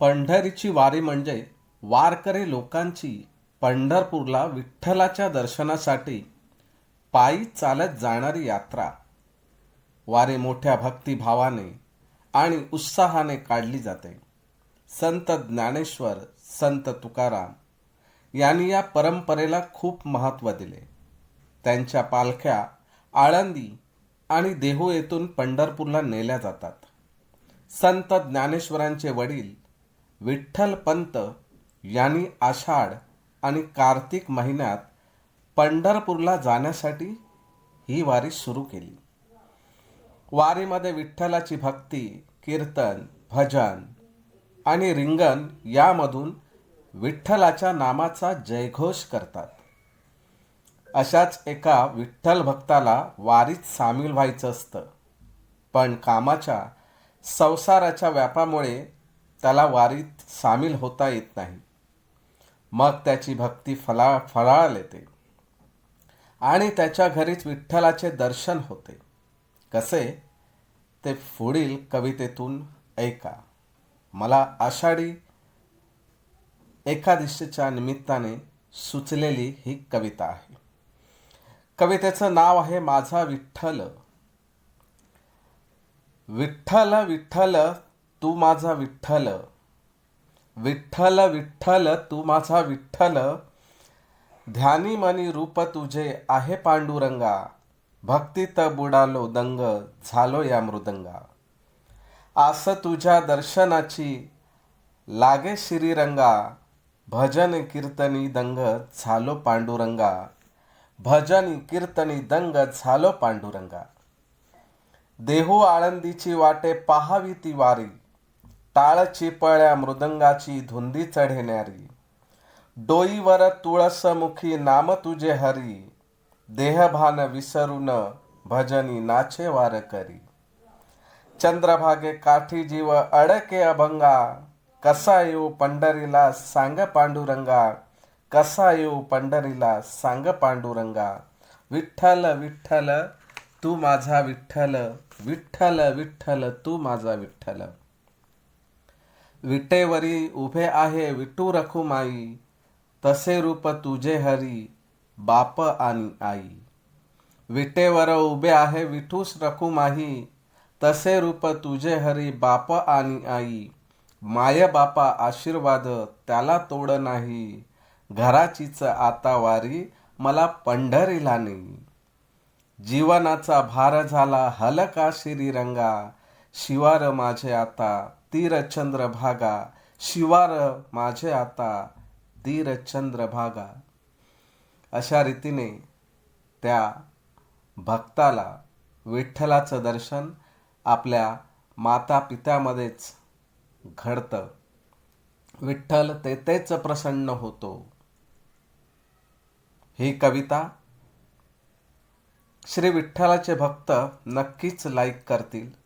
पंढरीची वारी म्हणजे वारकरी लोकांची पंढरपूरला विठ्ठलाच्या दर्शनासाठी पायी चालत जाणारी यात्रा. वारी मोठ्या भक्तिभावाने आणि उत्साहाने काढली जाते. संत ज्ञानेश्वर संत तुकाराम यांनी या परंपरेला खूप महत्त्व दिले. त्यांच्या पालख्या आळंदी आणि देहू येथून पंढरपूरला नेल्या जातात. संत ज्ञानेश्वरांचे वडील विठ्ठल पंत यांनी आषाढ आणि कार्तिक महिन्यात पंढरपूरला जाण्यासाठी ही वारी सुरू केली. वारीमध्ये विठ्ठलाची भक्ती कीर्तन भजन आणि रिंगण यामधून विठ्ठलाच्या नामाचा जयघोष करतात. अशाच एका विठ्ठल भक्ताला वारीत सामील व्हायचं असतं. पण कामाच्या संसाराच्या व्यापामुळे त्याला वारीत सामील होता येत नाही. मग त्याची भक्ती फला फळाळ येते. आणि त्याच्या घरीच विठ्ठलाचे दर्शन होते. कसे? ते पुढील कवितेतून ऐका. मला आषाढी एकादशीच्या निमित्ताने सुचलेली ही कविता आहे. कवितेचं नाव आहे माझा विठ्ठल. विठ्ठल विठ्ठल तू माझा विठ्ठल. विठ्ठल विठ्ठल तू माझा विठ्ठल. ध्यानी मनी रूप तुझे आहे पांडुरंगा. भक्तीत बुडालो दंग झालो या मृदंगा. आस तुझ्या दर्शनाची लागे श्रीरंगा. भजन कीर्तनी दंग झालो पांडुरंगा. भजनी कीर्तनी दंग झालो पांडुरंगा. देहू आळंदीची वाटे पाहावी ती वारी. टाळ चिपळ्या मृदंगाची धुंदी चढेणारी डोईवर तुळसमुखी नाम तुझे हरी. देहभान विसरून भजनी नाचे वार करी. चंद्रभागे काठी जीव अडके अभंगा. कसा येऊ पंढरीला सांग पांडुरंगा. कसा येऊ पंढरीला सांग पांडुरंगा. विठ्ठल विठ्ठल तू माझा विठ्ठल. विठ्ठल विठ्ठल तू माझा विठ्ठल. विटेवरी उभे आहे विटू रखुमाई तसे रूप तुझे हरी बाप आणि आई. विटेवर उभे आहे विठूस रखुमाही तसे रूप तुझे हरी बाप आणि आई. माय बापा आशीर्वाद त्याला तोड नाही घराचीच आता वारी मला पंढरीला नाही जीवनाचा भार झाला हलका श्रीरंगा शिवार माझे आता तीरचंद्र भागा शिवार माझे आता तीरचंद्र भागा अशा रीतीने त्या भक्ताला विठ्ठलाचं दर्शन आपल्या माता पित्यामध्येच घडतं. विठ्ठल तेथेच प्रसन्न होतो. ही कविता श्री विठ्ठलाचे भक्त नक्कीच लाईक करतील.